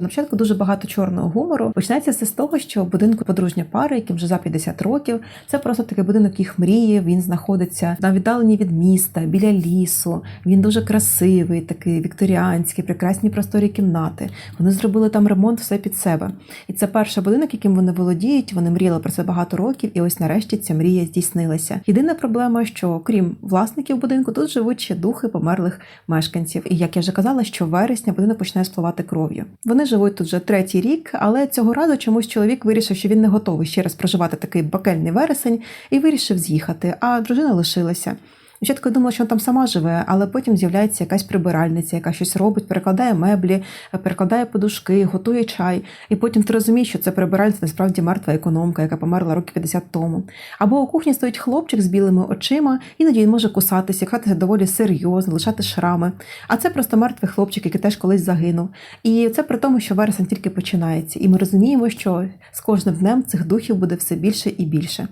На початку дуже багато чорного гумору. Починається все з того, що в будинку подружня пара, яким вже за 50 років, це просто такий будинок їх мрії. Він знаходиться на віддаленні від міста, біля лісу. Він дуже красивий, такий вікторіанський, прекрасні просторі кімнати. Вони зробили там ремонт все під себе. І це перший будинок, яким вони володіють. Вони мріяли про це багато років, і ось нарешті ця мрія здійснилася. Єдина проблема, що крім власників будинку, тут живуть ще духи померлих мешканців. І як я вже казала, що вересня будинок починає спливати кров'ю. Вони живуть тут вже третій рік, але цього разу чомусь чоловік вирішив, що він не готовий ще раз проживати такий бакельний вересень, і вирішив з'їхати. А дружина лишилася. Спочатку я думала, що вона там сама живе, але потім з'являється якась прибиральниця, яка щось робить, перекладає меблі, перекладає подушки, готує чай. І потім ти розумієш, що це прибиральниця насправді мертва економка, яка померла років 50 тому. Або у кухні стоїть хлопчик з білими очима, іноді він може кусатися, катися доволі серйозно, лишати шрами. А це просто мертвий хлопчик, який теж колись загинув. І це при тому, що вересень тільки починається. І ми розуміємо, що з кожним днем цих духів буде все більше і більше.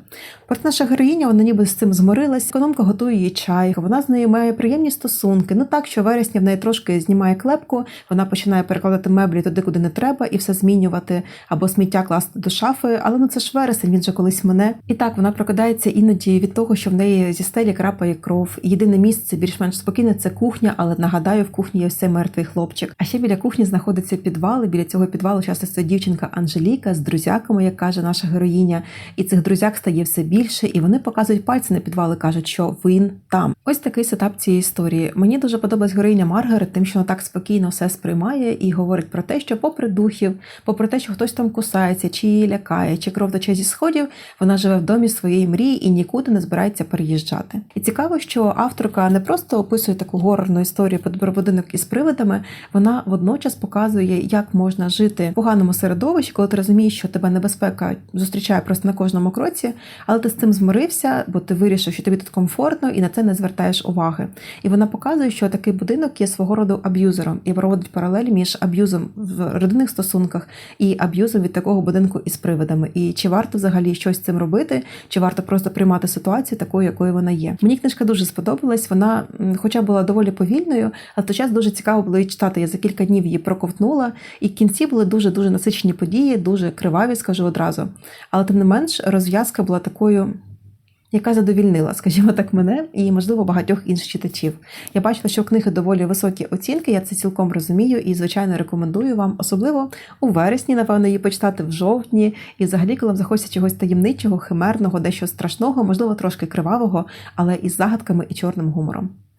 Проте наша героїня, вона ніби з цим змирилась. Економка готує їй чай, вона з нею має приємні стосунки. Ну так, що вересня в неї трошки знімає клепку, вона починає перекладати меблі туди, куди не треба, і все змінювати, або сміття класти до шафи. Але ну це ж вересень, він же колись мене. І так вона прокидається іноді від того, що в неї зі стелі крапає кров. Єдине місце більш-менш спокійне це кухня, але нагадаю, в кухні є все мертвий хлопчик. А ще біля кухні знаходиться підвал. і Біля цього підвалу часто стоїть дівчинка Анжеліка з друзяками, як каже наша героїня. І цих друзяк стає все більше, і вони показують пальці на підвал і кажуть, що він там. Ось такий сетап цієї історії. Мені дуже подобається героїня Маргарет, тим, що вона так спокійно все сприймає і говорить про те, що, попри духів, попри те, що хтось там кусається, чи її лякає, чи кров тече зі сходів, вона живе в домі своєї мрії і нікуди не збирається переїжджати. І цікаво, що авторка не просто описує таку горорну історію про будинок із привидами, вона водночас показує, як можна жити в поганому середовищі, коли ти розумієш, що тебе небезпека зустрічає просто на кожному кроці, але ти з цим змирився, бо ти вирішив, що тобі тут комфортно і на це не звертаєш уваги. І вона показує, що такий будинок є свого роду аб'юзером і проводить паралель між аб'юзом в родинних стосунках і аб'юзом від такого будинку із привидами. І чи варто взагалі щось з цим робити, чи варто просто приймати ситуацію такою, якою вона є. Мені книжка дуже сподобалась. Вона, хоча була доволі повільною, але в той час дуже цікаво було її читати. Я за кілька днів її проковтнула, і в кінці були дуже дуже насичені події, дуже криваві, скажу одразу. Але тим не менш, розв'язка була такою. Яка задовільнила, скажімо так, мене і, можливо, багатьох інших читачів. Я бачила, що у книги доволі високі оцінки, я це цілком розумію і, звичайно, рекомендую вам, особливо у вересні, напевно, її почитати в жовтні, і взагалі, коли вам захочеться чогось таємничого, химерного, дещо страшного, можливо, трошки кривавого, але із загадками і чорним гумором.